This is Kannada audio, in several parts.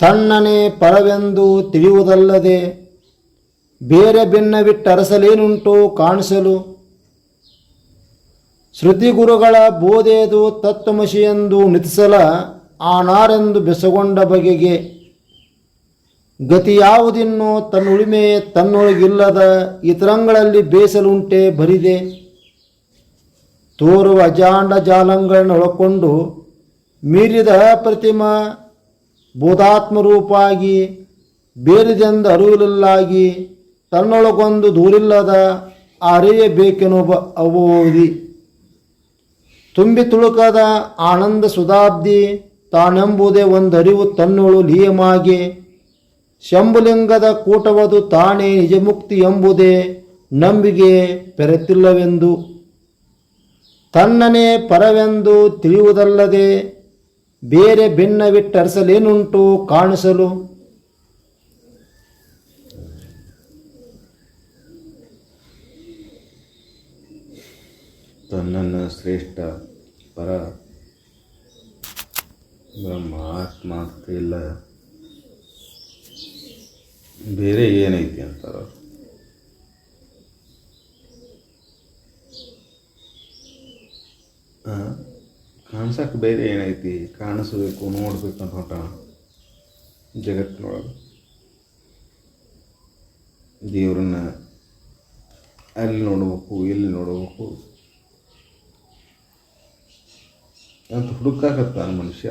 ತಣ್ಣನೆ ಪರವೆಂದು ತಿಳಿಯುವುದಲ್ಲದೆ ಬೇರೆ ಭಿನ್ನವಿಟ್ಟರಸಲೇನುಂಟು ಕಾಣಿಸಲು? ಶ್ರುತಿಗುರುಗಳ ಬೋಧೆಯದು ತತ್ವಮಶಿ ಎಂದು ನಿತಿಸಲ ಆನಾರೆಂದು ಬೆಸಗೊಂಡ ಬಗೆಗೆ. ಗತಿ ತನ್ನ ಉಳಿಮೆ ತನ್ನೊಳಗಿಲ್ಲದ ಇತರಂಗಳಲ್ಲಿ ಬೇಸಲುಂಟೆ ಬರಿದೆ. ತೋರುವ ಅಜಾಂಡ ಜಾಲಗಳನ್ನು ಒಳಕೊಂಡು ಮೀರಿದ ಪ್ರತಿಮ ಬೋಧಾತ್ಮರೂಪಾಗಿ ಜನದ ಅರಿವಿಲ್ಲಲಾಗಿ ತನ್ನೊಳಗೊಂದು ದೂರಿಲ್ಲದ ಅರಿಯಬೇಕೆನ್ನುವ ಅವೋದಿ ತುಂಬಿ ತುಳುಕದ ಆನಂದ ಸುಧಾಬ್ದಿ ತಾನೆಂಬುದೇ ಒಂದು ಅರಿವು ತನ್ನೊಳು ಲೀಯಮಾಗಿ, ಶಂಭುಲಿಂಗದ ಕೂಟವದು ತಾನೇ ನಿಜಮುಕ್ತಿ ಎಂಬುದೇ ನಂಬಿಗೆ ಪೆರೆತಿಲ್ಲವೆಂದು. ತನ್ನನೇ ಪರವೆಂದು ತಿಳಿಯುವುದಲ್ಲದೆ ಬೇರೆ ಭಿನ್ನವಿಟ್ಟರಿಸಲೇನುಂಟು ಕಾಣಿಸಲು? ತನ್ನನ್ನು ಶ್ರೇಷ್ಠ ಪರ ಬ್ರಹ್ಮ ಆತ್ಮ ಇಲ್ಲ. ಬೇರೆ ಏನೈತಿ ಅಂತಾರ? ಅವ್ರು. ಕಾಣ್ಸಕ್ಕೆ ಬೇರೆ ಏನೈತಿ? ಕಾಣಿಸ್ಬೇಕು, ನೋಡ್ಬೇಕು ಅಂತ ಹೊಟ್ಟ ಜಗತ್ತಿನೊಳಗೆ. ದೇವ್ರನ್ನ ಅಲ್ಲಿ ನೋಡಬೇಕು, ಇಲ್ಲಿ ನೋಡಬೇಕು. ಅಂತ ಹುಡುಕಾಕತ್ತಾನ ಮನುಷ್ಯ.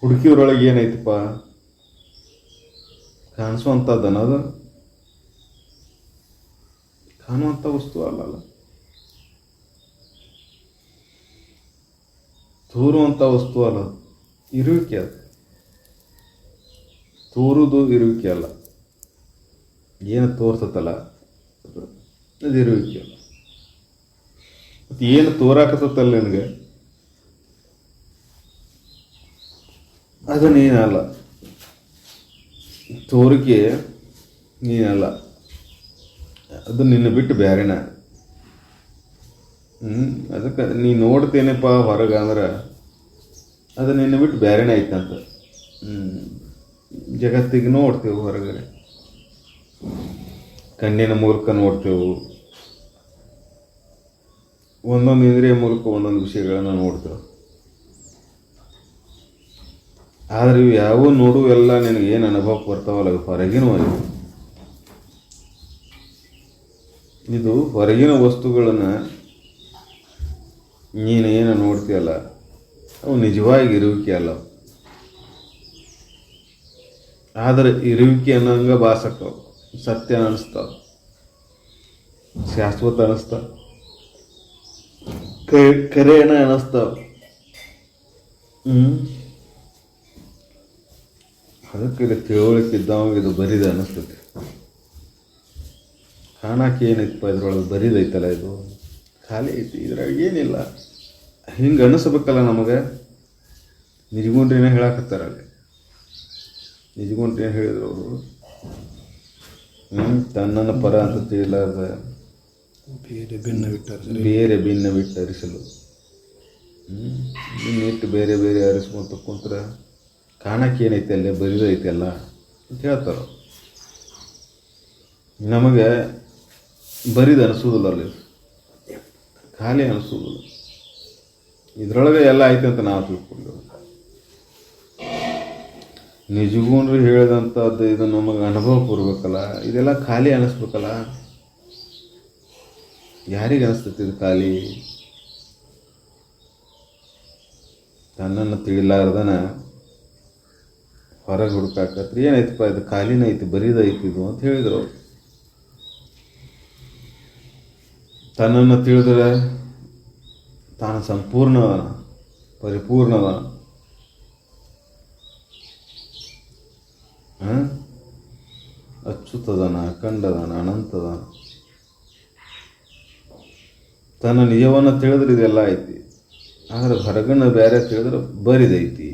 ಹುಡುಕಿದ್ರೊಳಗೆ ಏನೈತಪ್ಪ? ಕಾಣಿಸುವಂಥದ್ದು ಅನ್ನೋದು ಕಾಣುವಂಥ ವಸ್ತು ಅಲ್ಲಲ್ಲ ತೋರುವಂಥ ವಸ್ತು ಅಲ್ಲ. ಇರುವಿಕೆ ಅದು. ತೋರುದು ಇರುವಿಕೆ ಅಲ್ಲ. ಏನು ತೋರ್ತತಲ್ಲ ಅದು ಅದು ಇರುವಿಕೆ ಅಲ್ಲ. ಮತ್ತು ಏನು ತೋರಾಕತ್ತಲ್ಲ ನಿನಗೆ? ಅದು ನೀನಲ್ಲ. ತೋರಿಕೆ ನೀನಲ್ಲ. ಅದು ನಿನ್ನ ಬಿಟ್ಟು ಬೇರೆನ ಹ್ಞೂ ಅದಕ್ಕೆ ನೀ ನೋಡ್ತೇನೆಪ್ಪ ಹೊರಗೆ ಅಂದ್ರೆ ಅದು ನಿನ್ನ ಬಿಟ್ಟು ಬೇರೆನೇ ಐತಂತ. ಹ್ಞೂ ಜಗತ್ತಿಗೆ ನೋಡ್ತೇವೆ ಹೊರಗಡೆ. ಕಣ್ಣಿನ ಮೂಲಕ ನೋಡ್ತೇವೆ. ಒಂದೊಂದು ಇಂದ್ರಿಯ ಮೂಲಕ ಒಂದೊಂದು ವಿಷಯಗಳನ್ನು ನೋಡ್ತೇವೆ. ಆದರೆ ಇವು ಯಾವ ನೋಡುವೆಲ್ಲ ನಿನಗೆ ಏನು ಅನುಭವ ಬರ್ತಾವಲ್ಲ, ಅದು ಹೊರಗಿನ ಇವು ಇದು ಹೊರಗಿನ ವಸ್ತುಗಳನ್ನು ನೀನು ಏನು ನೋಡ್ತೀಯಲ್ಲ, ಅವು ನಿಜವಾಗಿ ಇರುವಿಕೆ ಅಲ್ಲ. ಆದರೆ ಇರುವಿಕೆ ಅನ್ನೋಂಗೆ ಬಾಸಕ್ಕವು ಸತ್ಯ ಅನ್ನಿಸ್ತಾವ ಶಾಶ್ವತ ಅನಿಸ್ತಾವ ಕರೆಯಣ ಅನ್ನಿಸ್ತಾವ ಹ್ಞೂ ಅದಕ್ಕೆ ಇದು ತಿಳುವಳಿಕೆ ಇದ್ದವಾಗ ಇದು ಬರಿದೆ ಅನಿಸ್ತೈತಿ ಕಾಣಕ್ಕೆ ಏನೈತಪ್ಪ ಇದ್ರೊಳಗೆ ಬರಿದೈತಲ್ಲ ಇದು? ಖಾಲಿ ಐತಿ, ಇದ್ರಾಗ ಏನಿಲ್ಲ. ಹಿಂಗೆ ಅನ್ನಿಸ್ಬೇಕಲ್ಲ ನಮಗೆ? ನಿಜಗುಂಡ್ರಿನ ಹೇಳಕತ್ತಾರ ಅಲ್ಲಿ? ನಿಜಗೊಂಡ್ರೇನು ಏನು ಹೇಳಿದ್ರು ಅವರು? ಹ್ಞೂ ತನ್ನನ್ನು ಪರ ಅಂತ ತಿಳಿಲಾರ್ದ ಬೇರೆ ಭಿನ್ನ ಭಿನ್ನವಿಟ್ಟರಿಸಲು ಬೇರೆ ಭಿನ್ನ ಬಿಟ್ಟು ಅರಿಸಲು ಹ್ಞೂ ಇನ್ನಿಟ್ಟು ಬೇರೆ ಬೇರೆ ಅರಿಸ್ಕೊಂತ ಕುಂತ್ರ ಕಾಣಕ್ಕೆ ಏನೈತೆ ಅಲ್ಲೇ? ಬರಿದೈತೆ ಅಲ್ಲ ಅಂತ ಹೇಳ್ತಾರೆ ನಮಗೆ ಬರಿದ ಅನಿಸೋದಿಲ್ಲ ಅಲ್ಲಿ. ಖಾಲಿ ಅನಿಸೋದಿಲ್ಲ. ಇದ್ರೊಳಗೆ ಎಲ್ಲ ಐತೆ ಅಂತ ನಾವು ತಿಳ್ಕೊಂಡು ನಿಜಗೂನ್ರಿ ಹೇಳಿದಂಥದ್ದು ಇದು ನಮಗೆ ಅನುಭವ ಕೊಡ್ಬೇಕಲ್ಲ ಇದೆಲ್ಲ ಖಾಲಿ ಅನಿಸ್ಬೇಕಲ್ಲ. ಯಾರಿಗೆ ಅನಿಸ್ತೈತಿ ಇದು ಖಾಲಿ? ತನ್ನನ್ನು ತಿಳಿಲಾರ್ದನ ಹೊರಗೆ ಹುಡುಕಾಕತ್ರಿ. ಏನೈತಪ್ಪ ಇದು ಖಾಲಿನ ಐತಿ ಬರೀದೈತಿ ಇದು ಅಂತ ಹೇಳಿದ್ರು ತನ್ನನ್ನು ತಿಳಿದ್ರೆ ತಾನು ಸಂಪೂರ್ಣವನ ಪರಿಪೂರ್ಣವನ ಅಚ್ಚುತದನ ಅಖಂಡದನ ಅನಂತದನ ತನ್ನ ನಿಜವನ್ನು ತಿಳಿದ್ರೆ ಇದೆಲ್ಲ ಐತಿ. ಆದರೆ ಹೊರಗಣ್ಣ ಬೇರೆ ತಿಳಿದ್ರೆ ಬರಿದೈತಿ.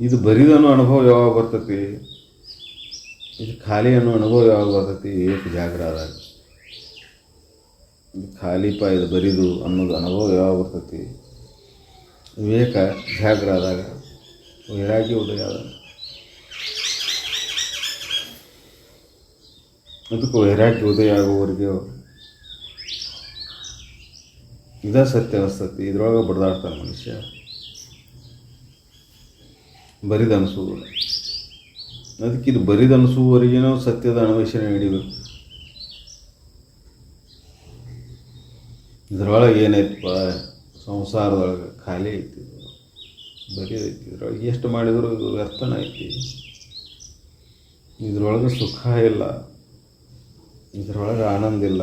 ಇದು ಬರಿದನ್ನೋ ಅನುಭವ ಯಾವಾಗ ಬರ್ತೈತಿ? ಇದು ಖಾಲಿ ಅನ್ನೋ ಅನುಭವ ಯಾವಾಗ ಬರ್ತೈತಿ? ಏಕ ಜಾಗ್ರ ಖಾಲಿಪ ಇದು ಬರಿದು ಅನ್ನೋದು ಅನುಭವ ಯಾವಾಗ ಬರ್ತೈತಿ? ವಿವೇಕ ಜಾಗ್ರ ಆದಾಗ, ವೈರಾಗ್ಯ ಉದಯ ಆದಾಗ ಅದಕ್ಕೆ ವೈರಾಗ್ಯ ಉದಯ ಆಗುವವರಿಗೆ ಇದ ಸತ್ಯ ಅನಿಸ್ತತಿ. ಇದ್ರೊಳಗೆ ಬಡ್ದಾಡ್ತಾನೆ ಮನುಷ್ಯ. ಬರಿದ ಅದಕ್ಕೆ ಇದು ಬರಿದ ಅನಿಸುವವರೆಗೇನೋ ಸತ್ಯದ ಅನ್ವೇಷಣೆ ನಡಿಬೇಕು ಇದ್ರೊಳಗೆ ಏನೈತಪ್ಪ ಸಂಸಾರದೊಳಗೆ ಖಾಲಿ ಐತಿ. ಬರೀ ಐತಿ. ಇದ್ರೊಳಗೆ ಎಷ್ಟು ಮಾಡಿದ್ರು ಇದು ವ್ಯರ್ಥನ ಐತಿ. ಇದ್ರೊಳಗೆ ಸುಖ ಇಲ್ಲ. ಇದ್ರೊಳಗೆ ಆನಂದ ಇಲ್ಲ.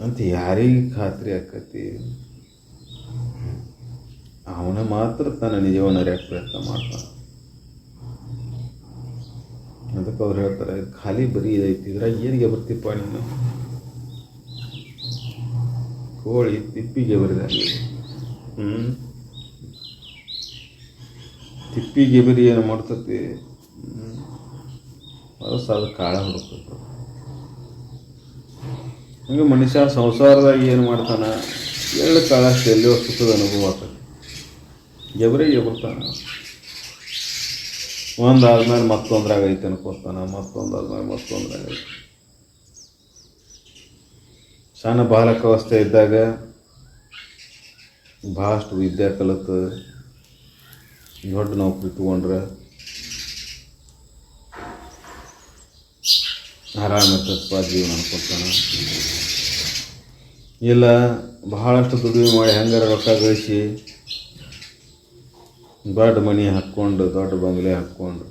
ಅಂತ ಯಾರಿಗೆ ಖಾತ್ರಿ ಆಕತಿ? ಅವನ ಮಾತ್ರ ತನ್ನ ನಿಜವನ್ನು ಅರಿಯಕ್ಕೆ ಪ್ರಯತ್ನ ಮಾಡ್ತಾನೆ. ಅದಕ್ಕೆ ಅವ್ರು ಹೇಳ್ತಾರೆ, ಖಾಲಿ ಬರೀ ಇದೈತಿ. ಇದ್ರಾಗ ಏನಿಗೆ ಬರ್ತಿಪ್ಪ ನೀನು? ಕೋಳಿ ತಿಪ್ಪಿಗೆ ಬರಿದಾಗಿದೆ ಹ್ಞೂ ತಿಪ್ಪಿಗೆ ಬರಿ ಏನು ಮಾಡ್ತತಿ? ಅದು ಕಾಳ ಹುಡುಕ್ತೈತೆ. ಹಂಗೆ ಮನುಷ್ಯ ಸಂಸಾರದಾಗ ಏನು ಮಾಡ್ತಾನೆ? ಎಳ್ಳು ಕಾಳಷ್ಟು ಎಲ್ಲಿಯೋ ಸುಖದ ಅನುಭವ ಆಗ್ತದೆ. ಎಬರಿಗೆ ಬರ್ತಾನೆ ಒಂದಾದ್ಮೇಲೆ ಮತ್ತೊಂದ್ರಾಗ ಐತೆ ಅನ್ಕೋತಾನ, ಮತ್ತೊಂದಾದ್ಮೇಲೆ ಮತ್ತೊಂದ್ರಾಗ ಐತೆ ಸಣ್ಣ ಬಾಲಕಾವಸ್ಥೆ ಇದ್ದಾಗ ಭಾಳಷ್ಟು ವಿದ್ಯೆ ಕಲಿತು ದೊಡ್ಡ ನೌಕರಿ ತೊಗೊಂಡ್ರೆ ಆರಾಮಿರ್ತಪ್ಪ ಜೀವನ ಅನ್ಕೊತಾನೆ. ಇಲ್ಲ, ಬಹಳಷ್ಟು ದುಡಿಮೆ ಮಾಡಿ ಹೆಂಗಾರ ರೊಕ್ಕ ಗಳಿಸಿ ದೊಡ್ಡ ಮನೆ ಹಾಕ್ಕೊಂಡು, ದೊಡ್ಡ ಬಂಗಲೆ ಹಾಕ್ಕೊಂಡು,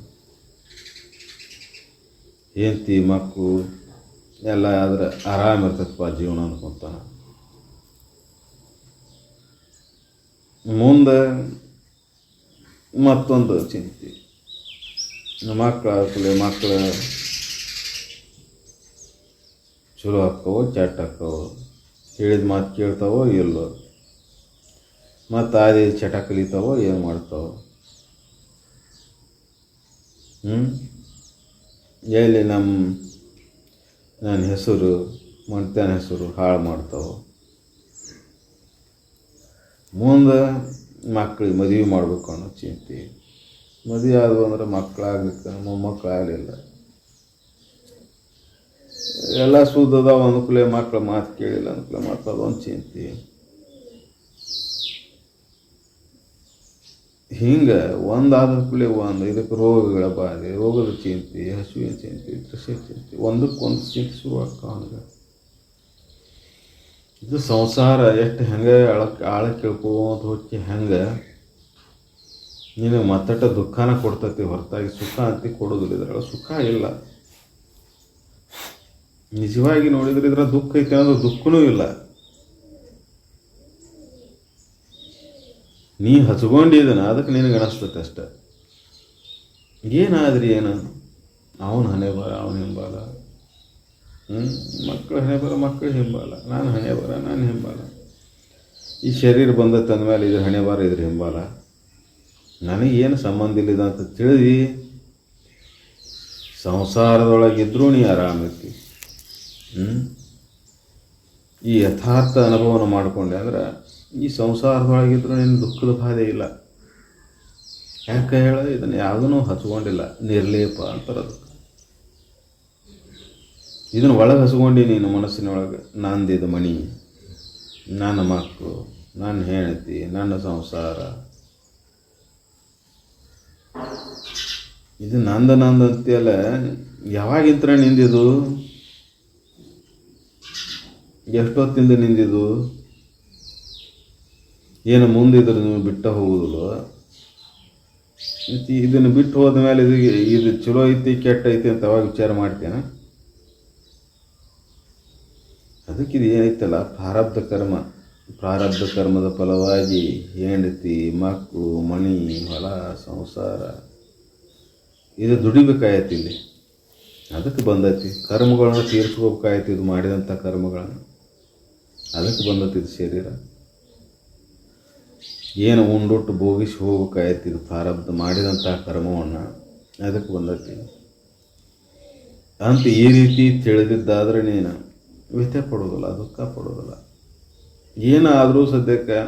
ಹೆಂಡ್ತಿ ಮಕ್ಕಳು ಎಲ್ಲ ಆದ್ರೆ ಆರಾಮಿರ್ತದಪ್ಪ ಜೀವನ ಅನ್ಕೊತಾನ ಮುಂದೆ ಮತ್ತೊಂದು ಚಿಂತೆ. ಮಕ್ಕಳು ಆಗ್ತದೆ ಮಕ್ಕಳು ಚಲೋ ಹಾಕ್ಕವೋ ಚಟ್ ಹಾಕ್ಕವೋ ಹೇಳಿದ ಮಾತು ಕೇಳ್ತಾವೋ ಇಲ್ಲೋ. ಮತ್ತು ಅದೇ ಚಟ ಕಲಿತಾವೋ, ಏನು ಮಾಡ್ತಾವೋ. ಹ್ಞೂ ಎಲ್ಲಿ ನಮ್ಮ ನನ್ನ ಹೆಸರು ಮಂಟನ ಹೆಸರು ಹಾಳು ಮಾಡ್ತಾವೆ. ಮುಂದೆ ಮಕ್ಕಳಿಗೆ ಮದುವೆ ಮಾಡ್ಬೇಕು ಅನ್ನೋ ಚಿಂತೆ. ಮದುವೆ ಆದವು ಅಂದ್ರೆ ಮಕ್ಕಳಾಗ್ಲಿಕ್ಕೆ ಮೊಮ್ಮಕ್ಕಳಾಗಲಿಲ್ಲ ಎಲ್ಲ ಒಂದು ಅನುಕೂಲ ಮಕ್ಕಳ ಮಾತು ಕೇಳಿಲ್ಲ, ಅನುಕೂಲ ಮಾತು ಅದೊಂದು ಚಿಂತೆ. ಹಿಂಗೆ ಒಂದಾದ ಕೂಡಲೇ ಒಂದು, ಇದಕ್ಕೆ ರೋಗಗಳ ಬಾಧೆ, ರೋಗದ ಚಿಂತೆ, ಹಸುವಿನ ಚಿಂತೆ ಕೃಷಿ ಚಿಂತೆ, ಒಂದಕ್ಕೊಂದು ಚಿಂತೆ ಶುರು ಆಗ್ತಾವ ಹಂಗೆ ಇದು ಸಂಸಾರ ಎಷ್ಟು ಹೆಂಗೆ ಆಳಕ್ಕೆ ಆಳ ಕೇಳ್ಕೊಂತ ಹೋಗಿ ಹೆಂಗೆ ನಿನಗೆ ಮತ್ತಟ ದುಃಖನ ಕೊಡ್ತತಿ ಹೊರತಾಗಿ ಸುಖ ಅಂತ ಕೊಡೋದಿಲ್ಲ. ಇದ್ರಾಗ ಸುಖ ಇಲ್ಲ. ನಿಜವಾಗಿ ನೋಡಿದ್ರೆ ಇದ್ರ ದುಃಖ ಐತೆ ಅನ್ನೋದು ದುಃಖನೂ ಇಲ್ಲ. ನೀ ಹಚ್ಕೊಂಡಿದ್ದನ ಅದಕ್ಕೆ ನಿನಗೆ ಅನಿಸ್ತತೆ ಅಷ್ಟೆ. ಏನಾದ್ರಿ ಏನು? ಅವನ ಹಣೆ ಬರ, ಅವನ ಹಿಂಬಾಲ. ಹ್ಞೂ ಮಕ್ಕಳು ಹಣೆ ಬರ ಮಕ್ಕಳು ಹಿಂಬಾಲ. ನಾನು ಹಣೆ ಬರ, ನಾನು ಹಿಂಬಾಲ. ಈ ಶರೀರ ಬಂದ ತಂದ ಮೇಲೆ ಇದ್ರ ಹಣೆ ಬಾರ, ಇದ್ರ ಹಿಂಬಾಲ. ನನಗೇನು ಸಂಬಂಧ ಇಲ್ಲಿದೆ ಅಂತ ತಿಳಿದು? ಸಂಸಾರದೊಳಗಿದ್ರೂ ನೀ ಆರಾಮಿರ್ತಿ. ಹ್ಞೂ ಈ ಯಥಾರ್ಥ ಅನುಭವನ ಮಾಡಿಕೊಂಡೆ ಅಂದ್ರೆ ಈ ಸಂಸಾರದೊಳಗಿದ್ರೂ ನಿನ್ನ ದುಃಖದ ಬಾಧೆ ಇಲ್ಲ. ಯಾಕೆ ಹೇಳ ಇದನ್ನು ಯಾವುದೂ ಹಚ್ಕೊಂಡಿಲ್ಲ. ನಿರ್ಲೇಪ ಅಂತಾರದು. ಇದನ್ನು ಒಳಗೆ ಹಸ್ಕೊಂಡು ನೀನು ಮನಸ್ಸಿನೊಳಗೆ. ನಂದಿದ ಮಣಿ, ನನ್ನ ಮಕ್ಕಳು ನನ್ನ ಹೆಂಡತಿ, ನನ್ನ ಸಂಸಾರ. ಇದು ನಂದ ನಂದ ಅಂತೆಲ್ಲ ಯಾವಾಗಿಂತ್ರ ನಿಂದಿದು? ಎಷ್ಟೊತ್ತಿಂದ ನಿಂದಿದು? ಏನು ಮುಂದಿದ್ರೆ ನೀವು ಬಿಟ್ಟು ಹೋಗುದಿಲ್ಲ. ಮತ್ತೆ ಇದನ್ನು ಬಿಟ್ಟು ಹೋದ ಮೇಲೆ ಇದು ಇದು ಚಲೋ ಐತಿ, ಕೆಟ್ಟ ಐತಿ ಅಂತ ಅವಾಗ ವಿಚಾರ ಮಾಡ್ತೇನೆ? ಅದಕ್ಕೆ ಇದು ಏನೈತಲ್ಲ, ಪ್ರಾರಬ್ಧ ಕರ್ಮ. ಪ್ರಾರಬ್ಧ ಕರ್ಮದ ಫಲವಾಗಿ ಹೆಂಡತಿ ಮಕ್ಕಳು ಮಣಿ, ಹೊಲ, ಸಂಸಾರ, ಇದು ದುಡಿಬೇಕಾಯತಿ ಇಲ್ಲಿ. ಅದಕ್ಕೆ ಬಂದೈತಿ. ಕರ್ಮಗಳನ್ನ ತೀರಿಸ್ಕೋಬೇಕಾಯ್ತು ಇದು ಮಾಡಿದಂಥ ಕರ್ಮಗಳನ್ನು. ಅದಕ್ಕೆ ಬಂದೈತಿ ಇದು ಶರೀರ. ಏನು ಉಂಡುಟ್ಟು ಭೋಗಿಸಿ ಹೋಗ್ಬೇಕಾಯ್ತು ಇದು ಪ್ರಾರಬ್ಧ ಮಾಡಿದಂಥ ಕರ್ಮವನ್ನು ಅದಕ್ಕೆ ಬಂದೈತಿ. ಅಂತ ಈ ರೀತಿ ತಿಳಿದಿದ್ದಾದ್ರೆ ನೀನು ವ್ಯಥೆ ಪಡೋದಿಲ್ಲ ದುಃಖ ಪಡೋದಿಲ್ಲ ಏನಾದರೂ ಸದ್ಯಕ್ಕೆ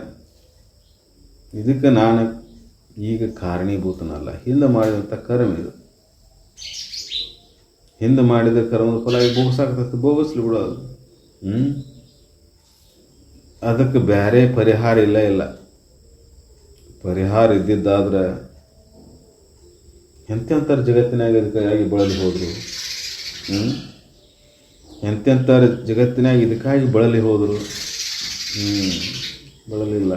ಇದಕ್ಕೆ ನಾನು ಈಗ ಕಾರಣೀಭೂತನಲ್ಲ. ಹಿಂದೆ ಮಾಡಿದಂಥ ಕರ್ಮ ಇದು. ಹಿಂದೆ ಮಾಡಿದ ಕರ್ಮದ ಫಲ ಈಗ ಬೋಗಸಾಗ್ತದೆ ಬೋಗಸ್ಲಿ ಬಿಡು ಹ್ಞೂ ಅದಕ್ಕೆ ಬೇರೆ ಪರಿಹಾರ ಇಲ್ಲ ಇಲ್ಲ. ಪರಿಹಾರ ಇದ್ದಿದ್ದಾದ್ರೆ ಎಂತೆಂಥರ ಜಗತ್ತಿನಾಗ ಇದಕ್ಕಾಗಿ ಬಳಲಿ ಹೋದರು? ಎಂತೆಂಥರ ಜಗತ್ತಿನಾಗ ಇದಕ್ಕಾಗಿ ಬಳಲಿ ಹೋದರು? ಹ್ಞೂ ಬಳಲಿಲ್ಲ.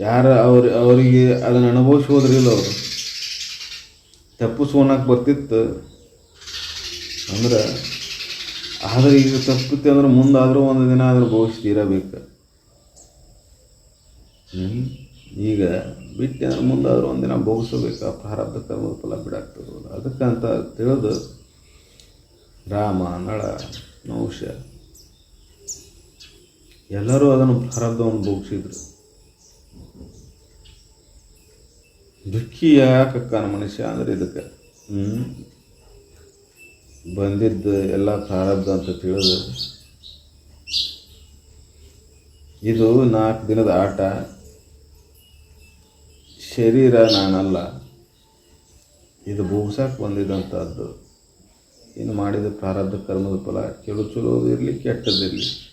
ಯಾರು ಅವ್ರ, ಅವರಿಗೆ ಅದನ್ನು ಅನುಭವಿಸೋದ್ರಿಲ್ಲ ಅವರು. ತಪ್ಪಿಸ್ಕೊಳಕ್ಕೆ ಬರ್ತಿತ್ತು. ಅಂದ್ರೆ ಆದ್ರೆ ಈಗ ತಪ್ಪುತ್ತೆ ಅಂದ್ರೆ ಮುಂದಾದರೂ ಒಂದು ದಿನ ಆದರೂ ಭವಿಷ್ಯ ತೀರಬೇಕು ಹ್ಮ್? ಈಗ ಬಿಟ್ಟು ಮುಂದಾದರೂ ಒಂದಿನ ಭೋಗಿಸಬೇಕು ಪ್ರಾರಬ್ಧ ಕರ್ಮದ ಫಲ ಬಿಡಾಗ್ತದ ಅದಕ್ಕಂತ ತಿಳಿದು ರಾಮ, ನಳ ನೌಷ ಎಲ್ಲರೂ ಅದನ್ನು ಪ್ರಾರಬ್ಧವನ್ನು ಭೋಗಿಸಿದ್ರು. ದುಃಖಿ ಯಾಕಕ್ಕನ ಮನುಷ್ಯ ಅಂದ್ರೆ ಇದಕ್ಕೆ? ಹ್ಞೂ ಬಂದಿದ್ದು ಎಲ್ಲ ಪ್ರಾರಬ್ಧ ಅಂತ ತಿಳಿದು, ಇದು ನಾಲ್ಕು ದಿನದ ಆಟ. ಶರೀರ ನಾನಲ್ಲ. ಇದು ಭೂಗ್ಸಕ್ಕೆ ಬಂದಿದ್ದಂಥದ್ದು ಇನ್ನು ಮಾಡಿದ ಪ್ರಾರಬ್ಧ ಕರ್ಮದ ಫಲ ಕೆಳು ಚಲೋದು ಇರಲಿ ಕೆಟ್ಟದಿರಲಿ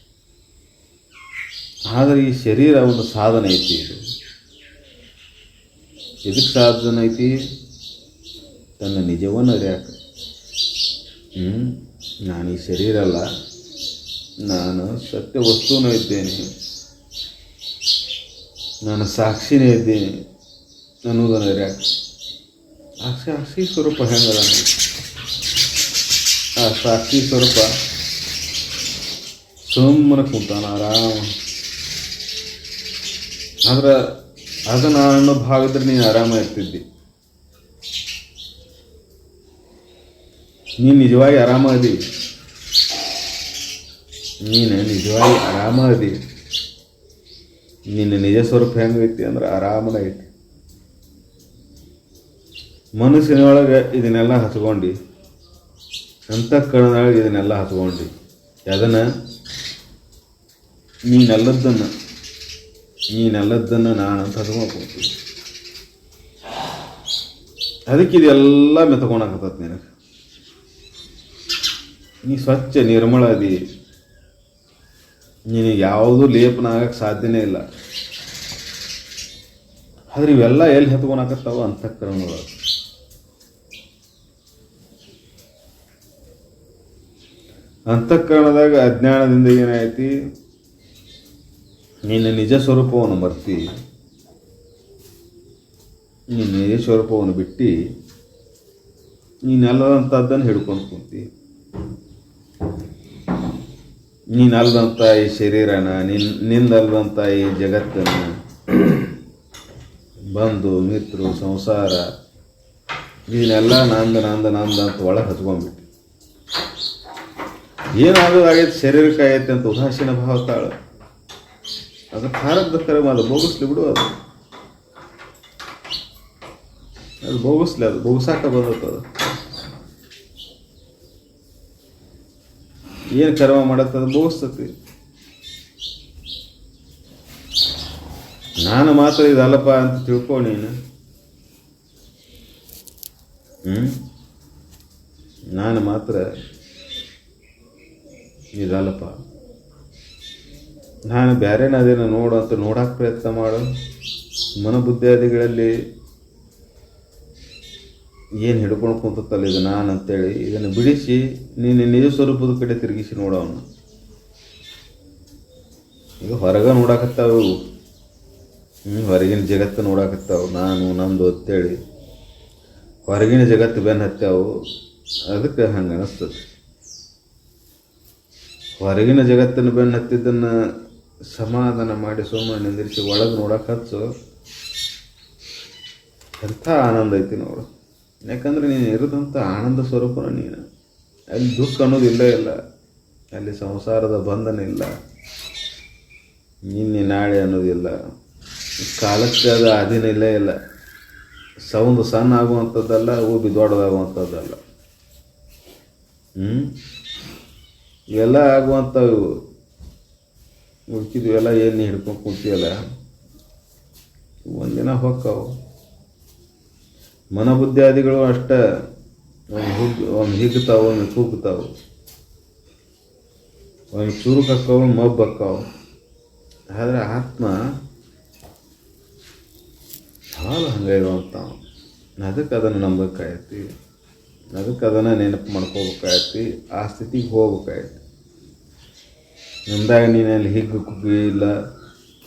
ಆದರೆ ಈ ಶರೀರ ಒಂದು ಸಾಧನ ಐತಿ ಇದು. ಎದಕ್ಕೆ ಸಾಧನ ಐತಿ? ತನ್ನ ನಿಜವನ್ನು ಅರಿಯಾಕ. ಹ್ಞೂ ನಾನು ಈ ಶರೀರ ಅಲ್ಲ. ನಾನು ಸತ್ಯ ವಸ್ತುವೂ ಇದ್ದೇನೆ. ನಾನು ಸಾಕ್ಷಿನೇ ಇದ್ದೇನೆ. ಅನ್ನೋದನ್ನು ಅರಿಯಾಕ ಆ ಆಸೆ ಸ್ವರೂಪ ಹೆಂಗದ ಆ ಸಾಕ್ಷಿ ಸ್ವರೂಪ. ಸುಮ್ಮನೆ ಕೂತಾನ ಆರಾಮ. ಆದ್ರೆ ಅದು ನಾನು ಅನ್ನೋ ಭಾಗದ್ರೆ ನೀನು ಆರಾಮ ಇರ್ತಿದ್ದಿ. ನೀನು ನಿಜವಾಗಿ ಆರಾಮ ಅದಿ? ನೀನು ನಿಜವಾಗಿ ಆರಾಮ ಅದಿ? ನಿನ್ನ ನಿಜ ಸ್ವರೂಪ ಹೆಂಗೈತಿ ಅಂದ್ರೆ ಆರಾಮನ ಐತಿ. ಮನಸ್ಸಿನೊಳಗೆ ಇದನ್ನೆಲ್ಲ ಹಚ್ಕೊಂಡು ಅಂತಃಕರಣದೊಳಗೆ ಇದನ್ನೆಲ್ಲ ಹಚ್ಕೊಂಡು ಅದನ್ನು ನೀನೆಲ್ಲದ್ದನ್ನು ನೀನೆಲ್ಲದ್ದನ್ನು ನಾನು ಅಂತ ಹಚ್ಕೊಂಡ್ಕೊಳ್ತೀನಿ ಅದಕ್ಕೆ ಇದೆಲ್ಲ ಮೆತ್ಕೊಂಡಾಕತ್ತ ನಿನಗೆ. ನೀ ಸ್ವಚ್ಛ ನಿರ್ಮಳ ಅದಿ ನಿನಗೆ ಯಾವುದೂ ಲೇಪನ ಆಗಕ್ಕೆ ಸಾಧ್ಯನೇ ಇಲ್ಲ. ಆದರೆ ಇವೆಲ್ಲ ಎಲ್ಲಿ ಹತ್ಕೊಳಕತ್ತಾವ ಅಂತಃಕರಣದೊಳಗೆ. ಅಂತಃಕರಣದಾಗ ಅಜ್ಞಾನದಿಂದ ಏನಾಯ್ತಿ? ನಿನ್ನ ನಿಜ ಸ್ವರೂಪವನ್ನು ಮರ್ತಿ, ನಿನ್ನ ನಿಜ ಸ್ವರೂಪವನ್ನು ಬಿಟ್ಟು, ನೀನಲ್ಲದಂಥದ್ದನ್ನು ಹಿಡ್ಕೊಂಡು ಕುಂತಿ. ನೀನಲ್ಲದಂಥ ಈ ಶರೀರನ, ನಿನ್ ನಿಂದಲ್ಲದಂಥ ಈ ಜಗತ್ತನ್ನು, ಬಂಧು, ಮಿತ್ರು, ಸಂಸಾರ, ಇದನ್ನೆಲ್ಲ ನಂದ ನಂದ ನಂದ ಅಂತ ಒಳಗೆ ಹಚ್ಕೊಂಡ್ಬಿಟ್ಟು ಏನಾಗೋದಾಗೈತೆ ಶರೀರಕ್ಕೆ ಆಗೈತೆ ಅಂತ ಉದಾಸೀನ ಭಾವ ತಾಳು ಅದು ಪ್ರಾರಬ್ಧ ಕರ್ಮ ಅದು ಭೋಗಿಸ್ಲಿ ಬಿಡು ಅದು. ಅದು ಭೋಗಿಸ್ಲಿ ಅದು. ಭೋಗಿಸಾಕ ಬಂದತ್ತ ಅದು. ಏನು ಕರ್ಮ ಮಾಡತ್ತ ಅದು ಭೋಗಿಸ್ತತಿ. ನಾನು ಮಾತ್ರ ಇದಲ್ಲಪ್ಪ ಅಂತ ತಿಳ್ಕೊ ನೀನು. ನಾನು ಮಾತ್ರ ಇದಲ್ಲಪ್ಪ ನಾನು ಬೇರೆನಾದೇನೋ ನೋಡು ಅಂತ ನೋಡೋಕೆ ಪ್ರಯತ್ನ ಮಾಡು. ಮನಬುದ್ಧಿಯಾದಿಗಳಲ್ಲಿ ಏನು ಹಿಡ್ಕೊಂಡು ಕುಂತತ್ತಲ್ಲ ಇದು ನಾನು ಅಂತೇಳಿ ಇದನ್ನು ಬಿಡಿಸಿ ನೀನು ನಿಜ ಸ್ವರೂಪದ ಕಡೆ ತಿರುಗಿಸಿ ನೋಡೋನು ಈಗ ಹೊರಗೆ ನೋಡಕತ್ತಾವು. ಹೊರಗಿನ ಜಗತ್ತು ನೋಡಕತ್ತಾವು. ನಾನು ನಮ್ಮದು ಅಂತೇಳಿ ಹೊರಗಿನ ಜಗತ್ತು ಬೆನ್ನು ಹತ್ತಾವು. ಅದಕ್ಕೆ ಹಂಗೆ ಅನಿಸ್ತದೆ. ಹೊರಗಿನ ಜಗತ್ತಿನ ಬೆನ್ನು ಹತ್ತಿದ್ದನ್ನು ಸಮಾಧಾನ ಮಾಡಿ ಸುಮ್ಮನೆ ನಿಂದಿರಿಸಿ ಒಳಗೆ ನೋಡಕ್ಕೆ ಹಚ್ಚು. ಎಂಥ ಆನಂದ ಐತಿ ನೋಡು. ಯಾಕಂದ್ರೆ ನೀನು ಇರೋದಂಥ ಆನಂದ ಸ್ವರೂಪನ ನೀನು. ಅಲ್ಲಿ ದುಃಖ ಅನ್ನೋದು ಇಲ್ಲೇ ಇಲ್ಲ. ಅಲ್ಲಿ ಸಂಸಾರದ ಬಂಧನ ಇಲ್ಲ. ನಿನ್ನೆ ನಾಳೆ ಅನ್ನೋದಿಲ್ಲ ಕಾಲಕ್ಕೆ ಅದು ಅಧೀನ ಇಲ್ಲೇ ಇಲ್ಲ. ಸೌಂದು ಸಣ್ಣ ಆಗುವಂಥದ್ದಲ್ಲ ಊಬಿ ದೊಡ್ಡದಾಗುವಂಥದ್ದಲ್ಲ. ಹ್ಞೂ ಇವೆಲ್ಲ ಆಗುವಂಥವು. ಉಳ್ಕಿದ್ವಿ ಎಲ್ಲ ಏನು ಹಿಡ್ಕೊಂಡು ಕೂತಿಯಲ್ಲ ಒಂದಿನ ಹೊಕ್ಕವು. ಮನಬುದ್ಧಿಯಾದಿಗಳು ಅಷ್ಟೇ ಒಂದು ಹುಗ್, ಒಂದು ಹಿಗ್ತಾವೆ, ಒಂದು ಕೂಗ್ತಾವೆ ಒಂದು ಚುರುಕು ಹಾಕ್ಕವು ಮಬ್ಬು ಹಾಕ್ಕವು ಆದರೆ ಆತ್ಮ ಭಾಳ ಹಂಗೆ ಇರುವಂಥ ಅದಕ್ಕೆ ಅದನ್ನು ನಂಬಬೇಕಾಯ್ತಿ ಅದಕ್ಕೆ ಅದನ್ನು ನೆನಪು ಮಾಡ್ಕೋಬೇಕಾಯ್ತಿ, ಆ ಸ್ಥಿತಿಗೆ ಹೋಗ್ಬೇಕಾಯ್ತು. ನಂದಾಗ ನೀನಲ್ಲಿ ಹಿಗ್ಗು ಕುಗ್ಗಿ ಇಲ್ಲ,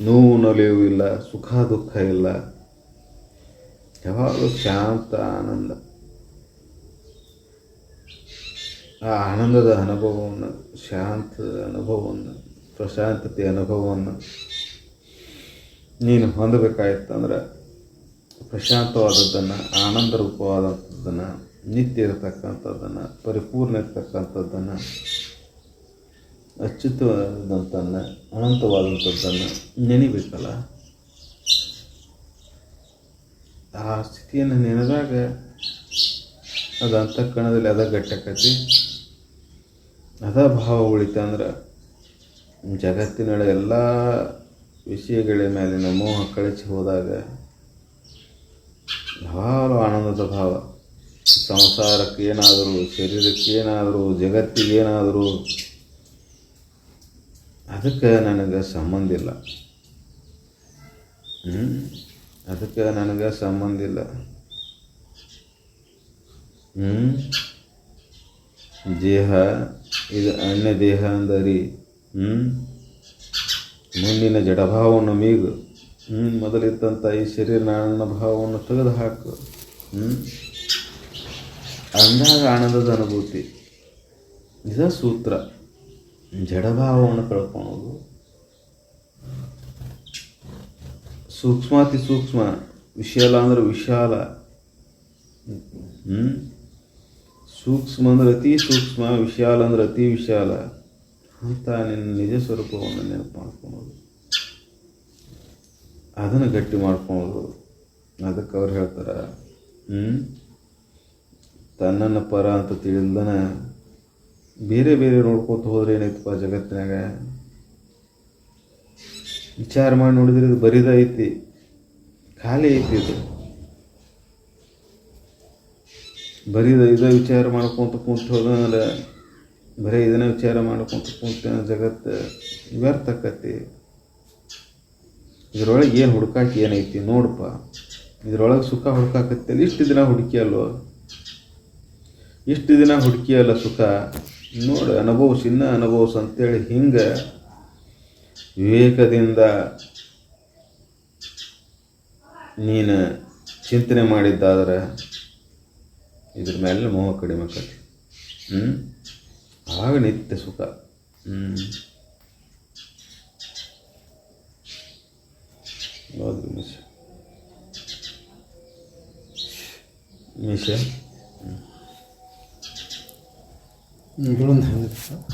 ನೋವು ನಲಿವು ಇಲ್ಲ, ಸುಖ ದುಃಖ ಇಲ್ಲ. ಯಾವಾಗಲೂ ಶಾಂತ ಆನಂದ. ಆ ಆನಂದದ ಅನುಭವವನ್ನು, ಶಾಂತ ಅನುಭವವನ್ನು, ಪ್ರಶಾಂತತೆ ಅನುಭವವನ್ನು ನೀನು ಹೊಂದಬೇಕಾಯ್ತಂದ್ರೆ ಪ್ರಶಾಂತವಾದದ್ದನ್ನು, ಆನಂದ ರೂಪವಾದಂಥದ್ದನ್ನು ನಿತ್ಯ ಇರತಕ್ಕಂಥದ್ದನ್ನು, ಪರಿಪೂರ್ಣ ಇರತಕ್ಕಂಥದ್ದನ್ನು, ಅಚ್ಯುತವಾದಂಥದ್ದನ್ನು, ಅನಂತವಾದಂಥದ್ದನ್ನು ನೆನಿಬೇಕಲ್ಲ? ಆ ಸ್ಥಿತಿಯನ್ನು ನೆನೆದಾಗ ಅದು ಅಂತಃಕರಣದಲ್ಲಿ ಅದ ಗಟ್ಟಕತಿ ಅದ ಭಾವ ಉಳಿತ ಅಂದ್ರೆ ಜಗತ್ತಿನೊಳಗೆ ಎಲ್ಲ ವಿಷಯಗಳ ಮೇಲಿನ ಮೋಹ ಕಳಚಿ ಹೋದಾಗ ಯಾವಾಗಲೂ ಆನಂದದ ಭಾವ. ಸಂಸಾರಕ್ಕೆ ಶರೀರಕ್ಕೇನಾದರೂ, ಜಗತ್ತಿಗೇನಾದರೂ, ಅದಕ್ಕೆ ನನಗೆ ಸಂಬಂಧ ಇಲ್ಲ. ಅದಕ್ಕೆ ನನಗೆ ಸಂಬಂಧ ಇಲ್ಲ. ದೇಹ, ಇದು ಅನ್ಯ ದೇಹ ಅಂದರಿ. ಮುಂದಿನ ಜಡಭಾವವನ್ನು ಮೀಗು. ಮೊದಲಿದ್ದಂಥ ಈ ಶರೀರ ನಾರಾಯಣ ಭಾವವನ್ನು ತೆಗೆದು ಹಾಕು ಹ್ಞೂ ಅಂದಾಗ ಆನಂದದ ಅನುಭೂತಿ ಇದ ಸೂತ್ರ ಜಡಭಾವವನ್ನು ಕಳ್ಕೊಳೋದು ಸೂಕ್ಷ್ಮಾತಿ ಸೂಕ್ಷ್ಮ ವಿಶಾಲ ಅಂದ್ರೆ ವಿಶಾಲ ಹ್ಞೂ ಸೂಕ್ಷ್ಮ ಅಂದ್ರೆ ಅತಿ ಸೂಕ್ಷ್ಮ ವಿಶಾಲ ಅಂದ್ರೆ ಅತಿ ವಿಶಾಲ ಅಂತ ನಿನ್ನ ನಿಜ ಸ್ವರೂಪವನ್ನು ನೆನಪು ಮಾಡ್ಕೊಳೋದು ಅದನ್ನು ಗಟ್ಟಿ ಮಾಡ್ಕೊಳೋದು ಅದಕ್ಕೆ ಅವ್ರು ಹೇಳ್ತಾರೆ ಹ್ಞೂ ತನ್ನನ್ನು ಪರ ಅಂತ ತಿಳಿದನ ಬೇರೆ ಬೇರೆ ನೋಡ್ಕೊತ ಹೋದ್ರೆ ಏನೈತಪ್ಪ ಜಗತ್ತಿನಾಗ? ವಿಚಾರ ಮಾಡಿ ನೋಡಿದ್ರೆ ಇದು ಬರಿದ ಐತಿ, ಖಾಲಿ ಐತಿ ಇದು. ಬರೀದ ಇದ ವಿಚಾರ ಮಾಡ್ಕೊಂತ ಕುಂತ ಹೋದ್ರೆ ಬರೀ ಇದನ್ನ ವಿಚಾರ ಮಾಡ್ಕೊಂತ ಕುಂತ ಜಗತ್ತು ವ್ಯರ್ಥ ಆಕತಿ ಇದ್ರೊಳಗೆ ಏನು ಹುಡುಕಾಕಿ ಏನೈತಿ ನೋಡಪ್ಪ ಇದ್ರೊಳಗೆ ಸುಖ ಹುಡುಕಾಕತ್ತಿ ಇಷ್ಟು ದಿನ ಹುಡುಕಿಯಲ್ವ ಇಷ್ಟು ದಿನ ಹುಡುಕಿಯಲ್ಲ ಸುಖ. ನೋಡು, ಅನುಭವಿಸ್ ಸಿನ್ನ ಅನುಭವಿಸ್ ಅಂತೇಳಿ ಹಿಂಗೆ ವಿವೇಕದಿಂದ ನೀನು ಚಿಂತನೆ ಮಾಡಿದ್ದಾದ್ರೆ ಇದ್ರ ಮೇಲೆ ಮೋಹ ಕಡಿಮೆ ಆಕತಿ ಹ್ಞೂ ಆಗ ನಿತ್ಯ ಸುಖ. ಹ್ಞೂ ಹೌದು 음, 그런 단어죠.